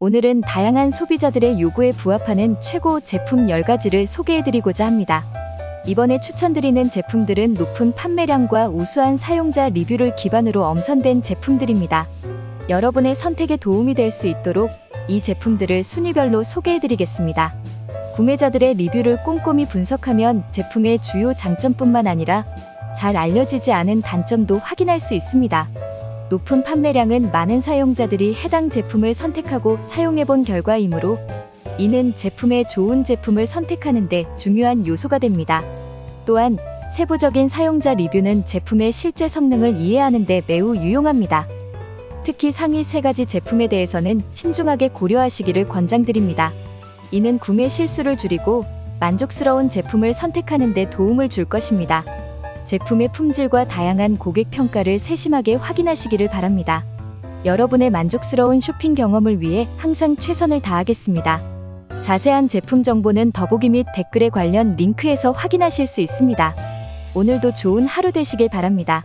오늘은 다양한 소비자들의 요구에 부합하는 최고 제품 10가지를 소개해드리고자 합니다. 이번에 추천드리는 제품들은 높은 판매량과 우수한 사용자 리뷰를 기반으로 엄선된 제품들입니다. 여러분의 선택에 도움이 될 수 있도록 이 제품들을 순위별로 소개해드리겠습니다. 구매자들의 리뷰를 꼼꼼히 분석하면 제품의 주요 장점뿐만 아니라 잘 알려지지 않은 단점도 확인할 수 있습니다. 높은 판매량은 많은 사용자들이 해당 제품을 선택하고 사용해본 결과이므로 이는 제품의 좋은 제품을 선택하는데 중요한 요소가 됩니다. 또한 세부적인 사용자 리뷰는 제품의 실제 성능을 이해하는 데 매우 유용합니다. 특히 상위 세 가지 제품에 대해서는 신중하게 고려하시기를 권장드립니다. 이는 구매 실수를 줄이고 만족스러운 제품을 선택하는 데 도움을 줄 것입니다. 제품의 품질과 다양한 고객 평가를 세심하게 확인하시기를 바랍니다. 여러분의 만족스러운 쇼핑 경험을 위해 항상 최선을 다하겠습니다. 자세한 제품 정보는 더보기 및 댓글에 관련 링크에서 확인하실 수 있습니다. 오늘도 좋은 하루 되시길 바랍니다.